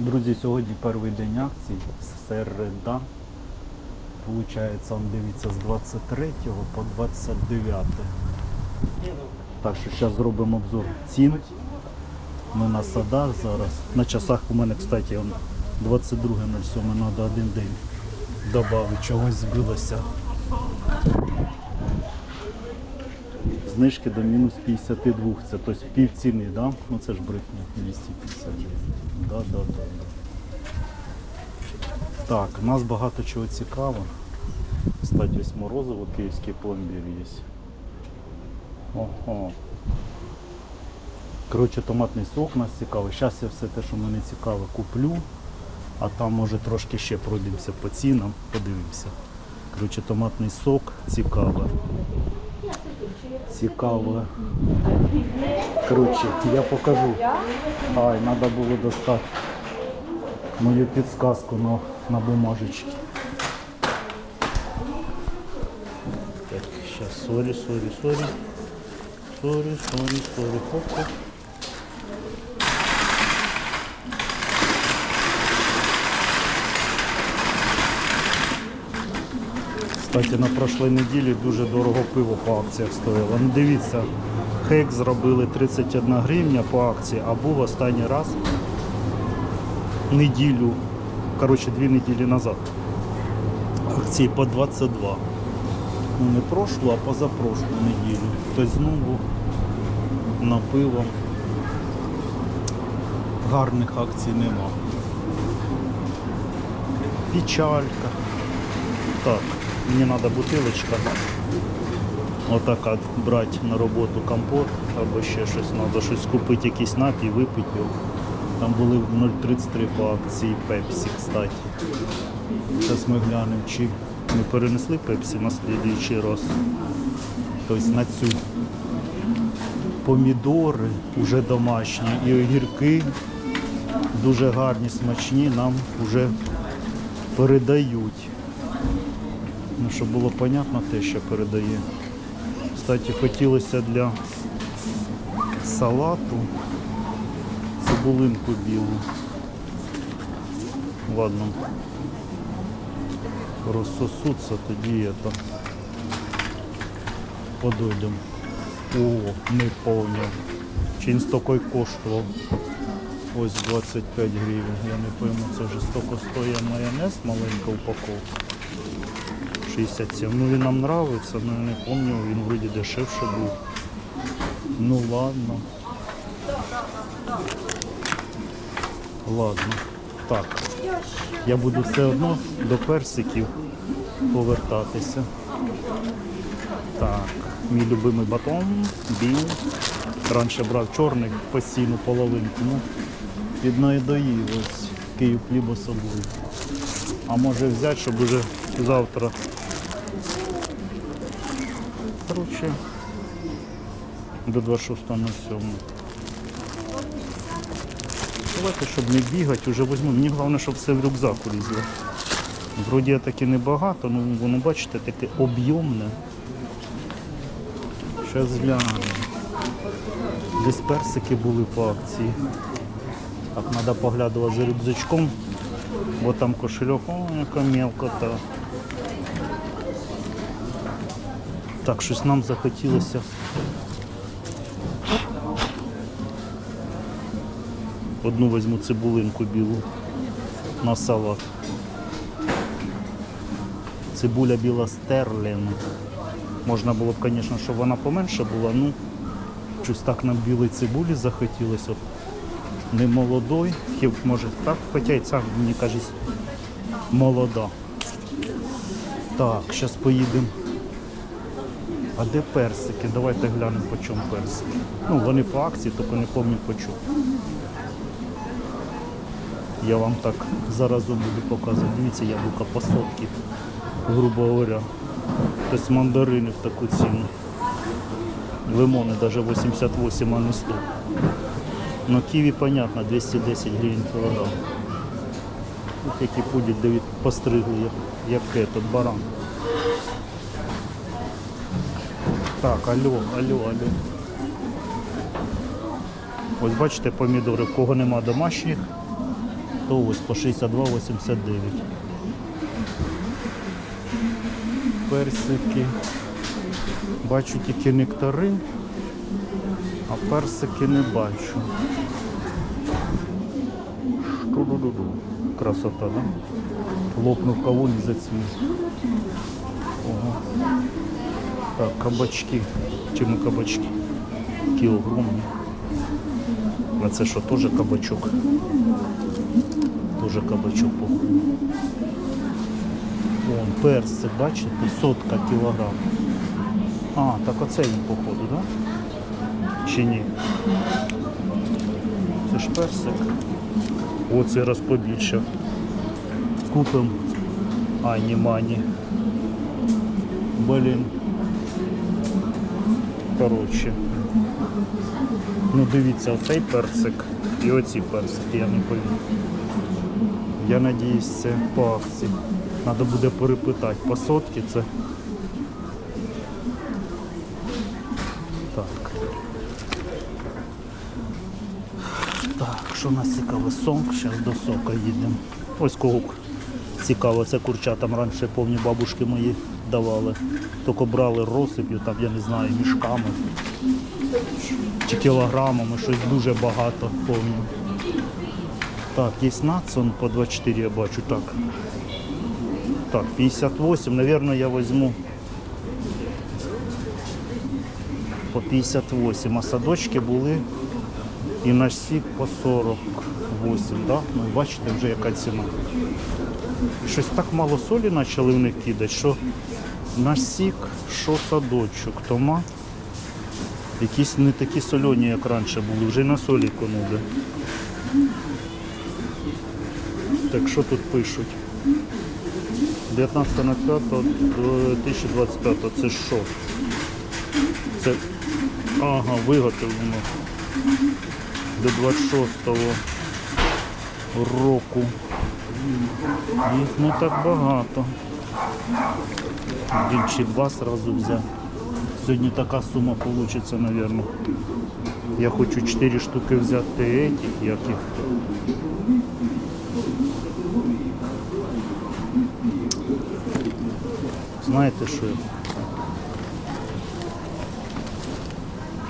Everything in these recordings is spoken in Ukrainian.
Друзі, сьогодні перший день акцій, середа. Получається, он дивіться, з 23 по 29. Так що зараз зробимо обзор цін. Ми на садах зараз. На часах у мене, кстати, он 22.07, треба один день додати, чогось збилося. Знижки до мінус 52. Це тобто пів ціни, да? Ну це ж брехня 250. Да, да, да, да. Так, у нас багато чого цікавого. Кстати, ось морозиво, київський пломбір є. Ого. Коротше, томатний сок нас цікавий. Зараз я все те, що мене цікаве, куплю. А там може трошки ще пройдемося по цінам, подивимося. Коротше, томатний сок цікаве. Цікаве. Коротше, я покажу. Ай, треба було достати мою підсказку на, на бумажечці. Так, сейчас, сори, сори, сори. Сорі, сорі, сорі, хоп-хоп. Кстати, на прошлій неділі дуже дорого пиво по акціях стоїло. Ну дивіться, хек зробили 31 гривня по акції, а був останній раз неділю, коротше, дві неділі назад. Акції по 22. Ну не прошлу, а позапрошлу неділю. Тобто знову на пиво гарних акцій нема. Печалька. Так, мені треба бутилочка. Отака брати на роботу компот або ще щось. Треба щось купити, якийсь напій, випити його. Там були 0,33 по акції Пепсі, кстати. Зараз ми глянемо, чи ми перенесли Пепсі на слідуючий раз. Тобто на цю помідори вже домашні і огірки дуже гарні, смачні, нам вже передають. Ну, щоб було понятно те, що передає. Кстати, хотілося для салату цибулинку білу. Ладно. Розсосуться, тоді это подойдемо. О, не поняв. Чи він стільки коштував? Ось 25 гривень. Я не пойму, це вже стільки стоїть майонез, маленька упаковка. 67. Ну він нам нравиться, але не пам'ятаю, він вроді дешевше був. Ну ладно. Ладно. Так. Я буду все одно до персиків повертатися. Так, мій любимий батон, біл. Раніше брав чорний постійну половинку. Ну, піднайдоїв ось Київ хліб особливо. А може взяти, щоб уже завтра. Коротше, до 26.07. Давайте, щоб не бігати, вже візьму. Мені головне, щоб все в рюкзаку лізло. Вроді таки небагато, але воно, бачите, таке об'ємне. Зараз глянемо. Десь персики були по акції. Так, треба поглядувати за рюкзачком, бо там кошельок, о, яка мелкота. Так, щось нам захотілося. Одну візьму цибулинку білу на салат. Цибуля біла стерлінг. Можна було б, звісно, щоб вона поменше була, ну щось так нам білої цибулі захотілося. Не молодой, хів може так, хоча і ця, мені кажуть, молода. Так, зараз поїдемо. А де персики? Давайте глянемо по чому персики. Ну, вони по акції, тільки не пам'ятаю по чому. Я вам так заразом буду показувати. Дивіться, яблука по сотки, грубо говоря. Тобто мандарини в таку ціну. Лимони навіть 88, а не 100. Но ківі, понятно, 210 гривень кілограм. Ось які пудять, де постригли, як, як этот баран. Так, алло, алло, алло. Ось бачите помідори, в кого нема домашніх, то ось по 62,89. Персики. Бачу тільки нектари, а персики не бачу. Красота, да? Лопнув кавун і зацвів. Так, кабачки. Чому кабачки? Такі огромні. А це що, теж кабачок? Теж кабачок походу. Вон, персик, бачите, сотка кілограм. А, так оце він походу, так? Да? Чи ні? Це ж персик. Оце раз побільше. Купим Ані Мані. Блін. Коротше. Ну дивіться, оцей персик і оці персики, я не повірю. Я надіюсь, це по акції. Треба буде перепитати. По сотки це. Так. Так, що у нас цікаве? Сонг, зараз до сока їдемо. Ось кого цікаво, це курчатам раніше повні бабушки мої давали. Тільки брали розсипів, там, я не знаю, мішками чи кілограмами, щось дуже багато повні. Так, є нацон по 24 я бачу, так. Так, 58, наверное, я возьму по 58, а садочки були і наш сік по 48, да? Ну, бачите, вже яка ціна. Щось так мало солі почали в них кидати, що наш сік, що садочок, тома. Якісь не такі солені, як раніше були, вже й на солі конули. Так що тут пишуть? 19 на 5 до 2025 це що? Це ага, виготовлено до 26-го року. Їх не так багато. Один чи два сразу взяв. Сьогодні така сума получится, наверное. Я хочу 4 штуки взяти этих, як їх. Знаєте що?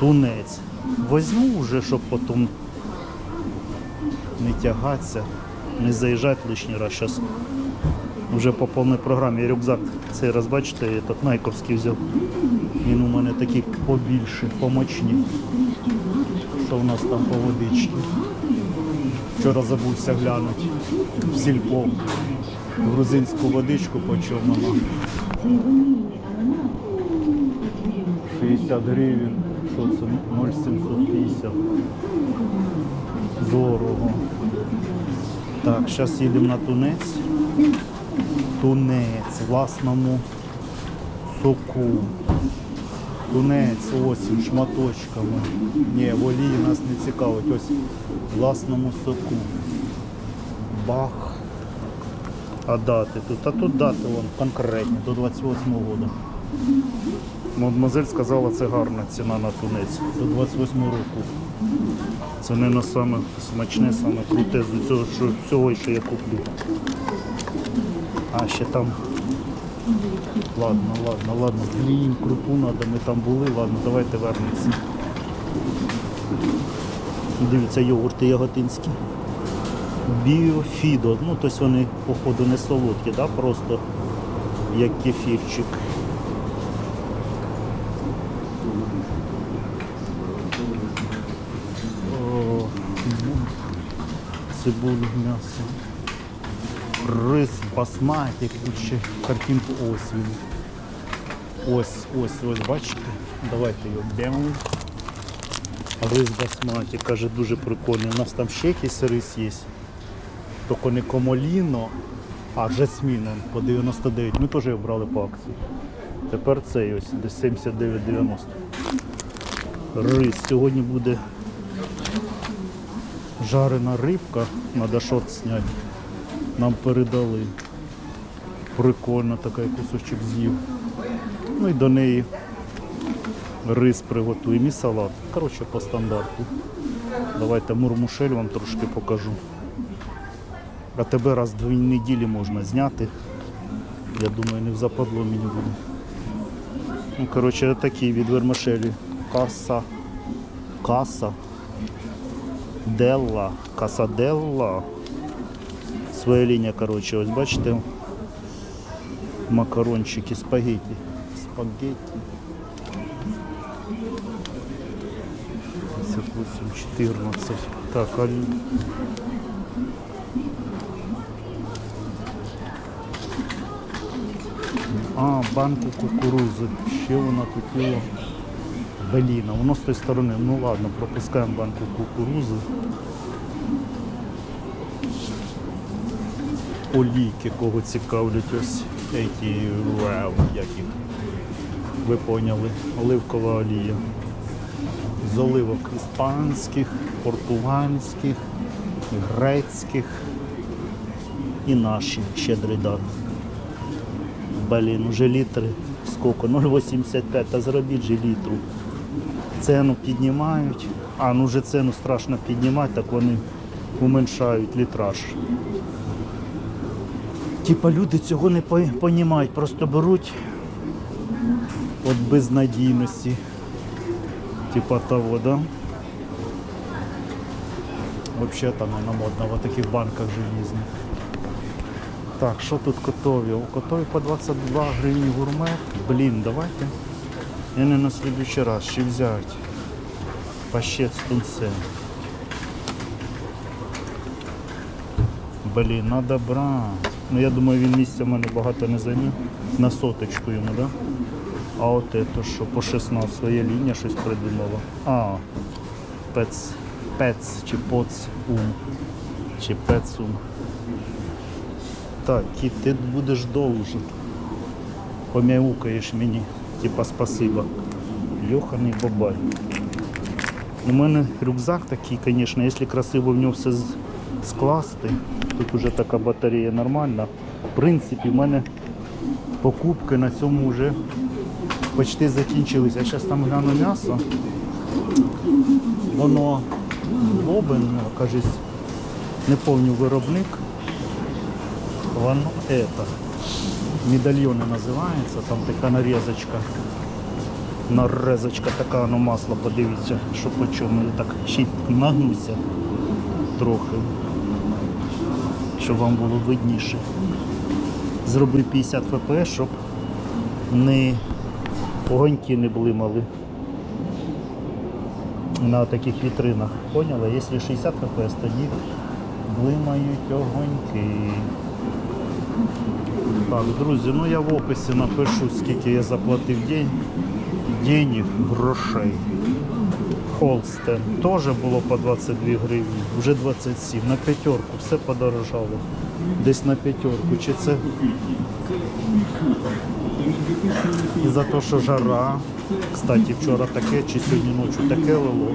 Тунець. Возьму вже, щоб потім не тягатися, не заїжджати лишній раз. Зараз вже по повній програмі. Рюкзак цей раз, бачите, этот найковський взяв. Він у мене такий побільше, помочні. Що в нас там по водичці? Вчора забувся глянути в сільпо. Грузинську водичку по чому вона. 60 гривень. Що це? 0,750. Дорого. Так, зараз їдемо на тунець. Тунець власному соку. Тунець ось шматочками. Ні, в нас не цікавить. Ось власному соку. Бах. А дати тут? А тут дати вон конкретні, до 28 року. Мадемуазель сказала, це гарна ціна на тунець. До 28 року. Це не на саме смачне, саме круте з цього, що всього, що я куплю. А ще там. Ладно, ладно, ладно. Блін, крупу треба, ми там були, ладно, давайте вернемося. Дивіться, йогурти яготинські. Біофідо. Ну, тобто вони, походу, не солодкі, да? просто як кефірчик. О, Цибулю, м'ясо. Рис, басматі, куча картинку ось він. Ось, ось, ось, бачите? Давайте його беремо. Рис басматі, каже, дуже прикольний. У нас там ще якийсь рис є. Тільки не комоліно, а жасміно по 99. Ми теж його брали по акції. Тепер цей ось десь 79,90. Рис. Сьогодні буде жарена рибка, треба шорт зняти. Нам передали. Прикольно такий кусочок з'їв. Ну і до неї рис приготуємо і салат. Коротше, по стандарту. Давайте мурмушель вам трошки покажу. А тебе раз в дві неділі можна зняти. Я думаю, не в западло мені буде. Ну, коротше, такий від вермишелі. Каса. Каса. Делла. Касаделла. Своя лінія, коротше, ось бачите. Макарончики, спагетті. Спагетті. 58, 14. Так, а... А, банку кукурузи. Ще вона хотіла. Блін, а воно з тої сторони. Ну ладно, пропускаємо банку кукурузи. Олійки, кого цікавлять ось які вау, як їх. Ви поняли, оливкова олія. З оливок іспанських, португальських, грецьких і наші щедрий дар. Блін, уже літри скільки? 0,85, та зробіть же літру. Ціну піднімають, а ну вже ціну страшно піднімати, так вони уменшають літраж. Типа люди цього не розуміють, просто беруть от безнадійності. Типа того, да? Вообще там вона модна в таких банках желізних. Так, що тут котові? У котові по 22 гривні гурмет. Блін, давайте. Я не на следующий раз ще взяти. Пащет з тунцем. Блін, надо брати. Ну я думаю, він місця в мене багато не займе. На соточку йому, да? А от це що по 16 своя лінія щось придумала. А, пец, пец чи поц ум. Чи пецум. Так, кіт, ти будеш довжити. Помяукаєш мені, типа спасибо. Льоханий бабай. У мене рюкзак такий, звісно, якщо красиво в нього все скласти, тут вже така батарея нормальна. В принципі, в мене покупки на цьому вже почти закінчилися. Я зараз там гляну м'ясо. Воно Бобин, кажись, не повню виробник. Воно это. Медальйони називається, там така нарізочка. Нарезочка така, ну масло, подивіться, що по чому. Я так ще нагнуся трохи, щоб вам було видніше. Зроби 50 фпс, щоб не огоньки не блимали на таких вітринах. Поняли? Якщо 60 фпс, тоді блимають огоньки. Так, друзі, ну я в описі напишу, скільки я заплатив день. денег, грошей. Холстен теж було по 22 гривні, вже 27. На п'ятерку все подорожало. Десь на п'ятерку. Чи це і за те, що жара. Кстати, вчора таке, чи сьогодні ночі таке лило.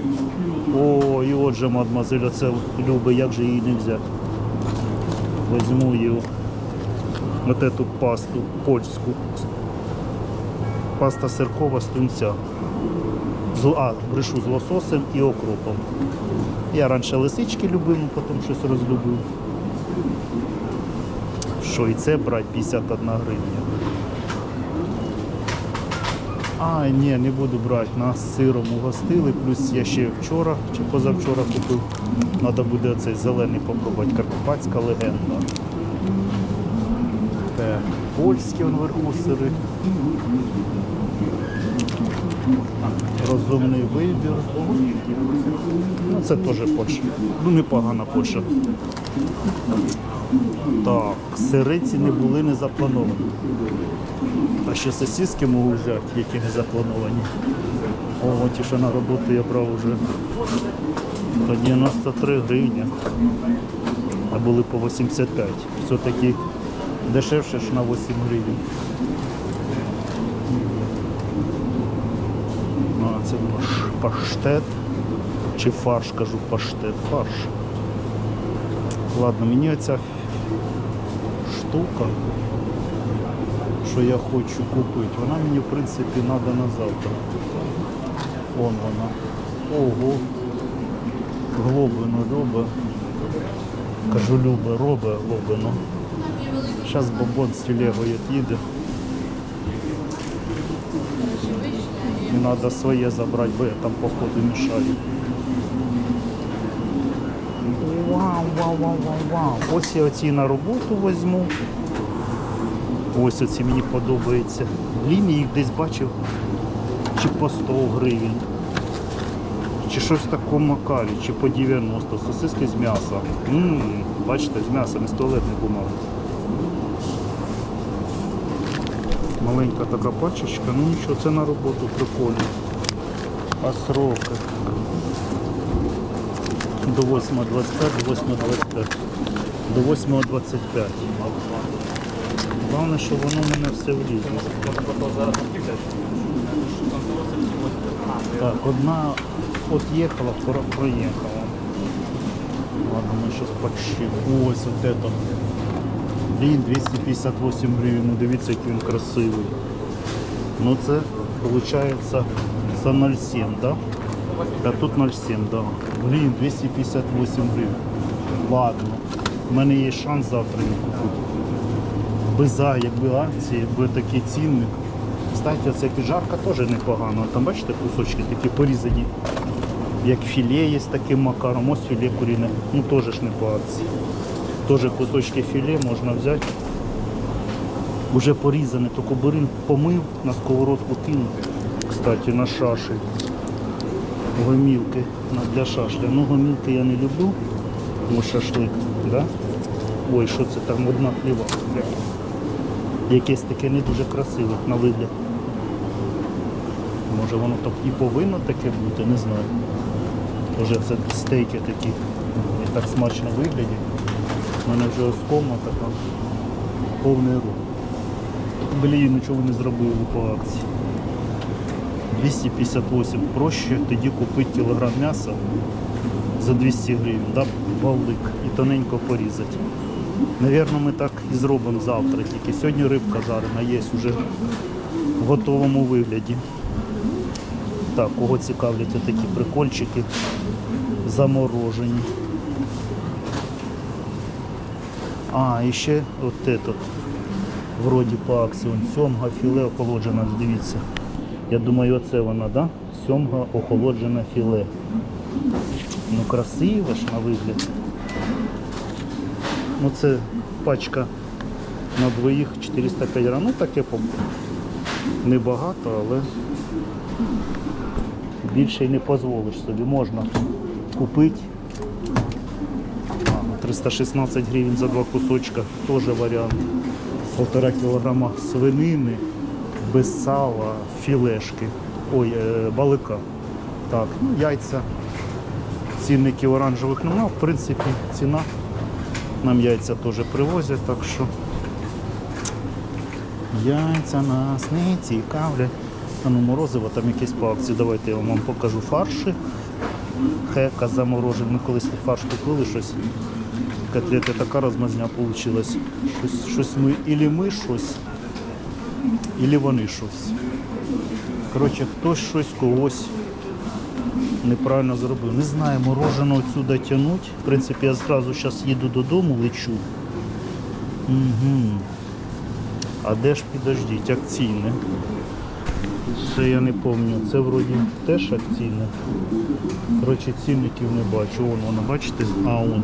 О, і отже, мадмазель, оце любить, як же її не взяти. Возьму її. Вот эту пасту польську. Паста сиркова з тунця. А, брешу з лососем і окропом. Я раніше лисички любив, потім щось розлюбив. Що і це брати 51 гривня. А, ні, не буду брати. Нас сиром угостили, плюс я ще вчора чи позавчора купив. Треба буде оцей зелений попробувати. Карпатська легенда. Так, польські вверху сири. Розумний вибір. Ну, це теж Польща. Ну, непогана Польща. Так, сириці не були не заплановані. А ще сосиски можу взяти, які не заплановані. О, ті, що на роботу я брав вже по 93 гривні. А були по 85. Все-таки дешевше ж на 8 гривень. Це паштет. Чи фарш, кажу паштет, фарш. Ладно, мені оця штука, що я хочу купити, вона мені в принципі треба на завтра. Вон вона. Ого. Глобину любить. Кажу, любе, робе, лобе, ну. Зараз бобон з телегою їде. Треба своє забрати, бо я там походу мішаю. Вау, вау, вау, вау, вау. Ось я оці на роботу візьму. Ось оці мені подобається. Блін, їх десь бачив чи по 100 гривень. Чи щось в такому макарі, чи по 90, сосиски з м'яса. Бачите, з м'ясом, з туалетної бумаги. Маленька така пачечка, ну нічого, це на роботу прикольно. А сроки? До 8.25, до 8.25. До 8.25. Головне, що воно мене все влізе. Так, одна от їхала, проїхала. Ладно, ми зараз почти. Ось от это. Блін, 258 гривень, ну дивіться, який він красивий. Ну це виходить за 0,7, да? А тут 0,7, да. Блін, 258 гривень. Ладно. У мене є шанс завтра її купити. Без а, якби акції, якби такий цінник. Кстати, оця піджарка теж непогано. Там бачите кусочки такі порізані. Як філе є з таким макаром, ось філе куріне. Ну теж ж не по акції. Теж кусочки філе можна взяти. Уже порізане, тільки бери помив, на сковородку кинув. Кстати, на шаші. Гомілки для шашля. Ну гомілки я не люблю. Тому шашлик, да? Ой, що це там одна хліба. Якесь таке не дуже красиве на вигляд. Може воно так і повинно таке бути, не знаю. Вже це стейки такі і так смачно виглядять. У мене вже оскома така повний рух. Блін, нічого не зробили по акції. 258 проще тоді купити кілограм м'яса за 200 гривень, да, балик і тоненько порізати. Навірно, ми так і зробимо завтра. Тільки сьогодні рибка жарена є вже в готовому вигляді. Так, кого цікавлять такі прикольчики заморожені. А, і ще от этот, вроді по акції, сьомга філе охолоджена, дивіться. Я думаю, оце вона, да? Сьомга охолоджене філе. Ну красиве ж на вигляд. Ну це пачка на двоїх 405 грам. Ну таке небагато, але більше й не дозволиш собі. Можна купити. А, 316 гривень за два кусочка, теж варіант. Полтора кілограма свинини, без сала, філешки, ой, е, балика. Так, ну, яйця. Цінників оранжевих немає, в принципі, ціна. Нам яйця теж привозять, так що яйця нас не цікавлять. А ну морозиво, там якісь по акції. Давайте я вам покажу фарші. Хека заморожений. Ми колись фарш купили щось. Котлети така розмазня вийшла. Щось, щось ми, ілі ми щось, ілі вони щось. Коротше, хтось щось когось неправильно зробив. Не знаю, мороженого отсюда тягнуть. В принципі, я зразу зараз їду додому, лечу. Угу. А де ж підождіть, акційне? Це я не пам'ятаю. Це вроді теж акційне. Коротше, цінників не бачу. Вон воно, бачите? А он.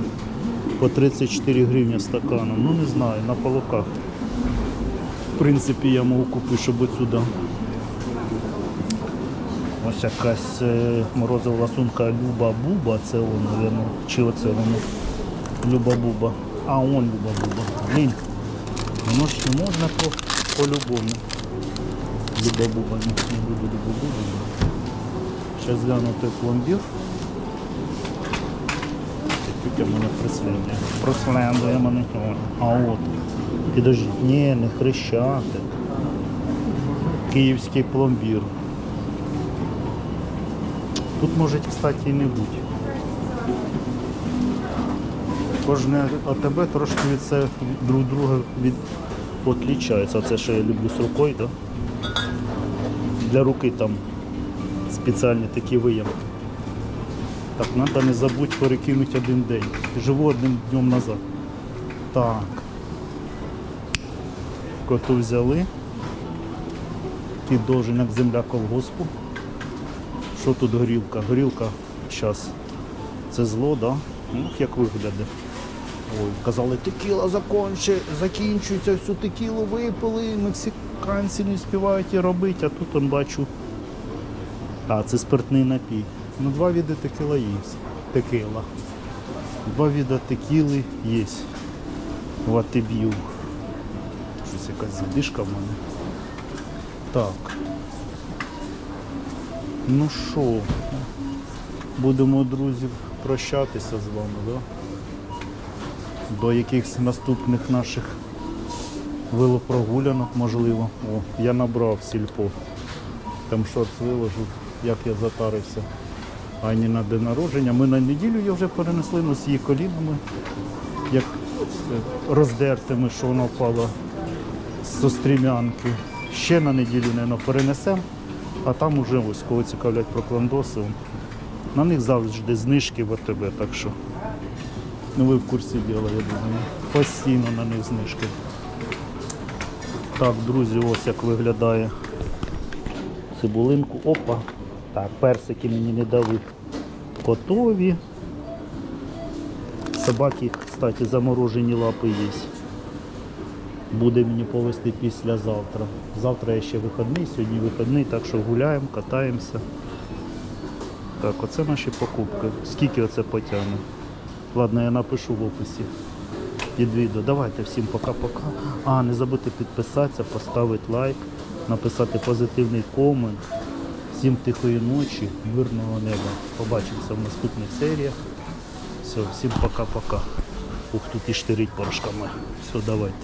По 34 гривні стаканом. Ну не знаю, на полоках. В принципі, я можу купити, щоб отсюда. Ось якась е, морозова ласунка Люба Буба, це он, мабуть. Чи оце воно? Люба Буба. А он Люба Буба. Блін. Воно ж не можна по, по-любому. Люба Буба, не, буду Люба Буба. Зараз гляну той пломбір. Тільки мене прислідує. Прослідує мене. А от. Підождіть, ні, не хрещати. Київський пломбір. Тут може, кстати, і не бути. Кожне АТБ трошки від це друг друга від відлічається. Це що я люблю з рукою, да? Для руки там спеціальні такі виємки. Так, треба не забудь перекинути один день. Живу одним днем назад. Так. Коту взяли. Підовжень як земля колгоспу. Що тут горілка? Горілка зараз. Це зло, да? Ну, як виглядає. Ой, казали, текіла закончи, закінчується, всю текілу випили, мексиканці не співають і робити, а тут он бачу. А, це спиртний напій. Ну, два види текіла є. Текила. Два види текіли є. Ватиб'ю. Щось якась задишка в мене. Так. Ну що, будемо, друзі, прощатися з вами, да? До якихось наступних наших велопрогулянок, можливо. О, я набрав сільпо. Там шорт виложив, як я затарився. Ані на день народження. Ми на неділю її вже перенесли, ну з її колінами, як е, роздертими, що вона впала з стрімянки. Ще на неділю, мабуть, перенесемо, а там уже ось кого цікавлять про кландоси. На них завжди знижки в АТБ, так що ну ви в курсі діла, я думаю. Постійно на них знижки. Так, друзі, ось як виглядає цибулинку. Опа. Так, персики мені не дали. Котові. Собаки, кстати, заморожені лапи є. Буде мені повезти післязавтра. Завтра я ще вихідний, сьогодні вихідний, так що гуляємо, катаємося. Так, оце наші покупки. Скільки оце потягне? Ладно, я напишу в описі під відео. Давайте всім пока-пока. А, не забудьте підписатися, поставити лайк, написати позитивний комент. Всім тихої ночі, мирного неба. Побачимося в наступних серіях. Все, всім пока-пока. Ух, тут і штирить порошками. Все, давайте.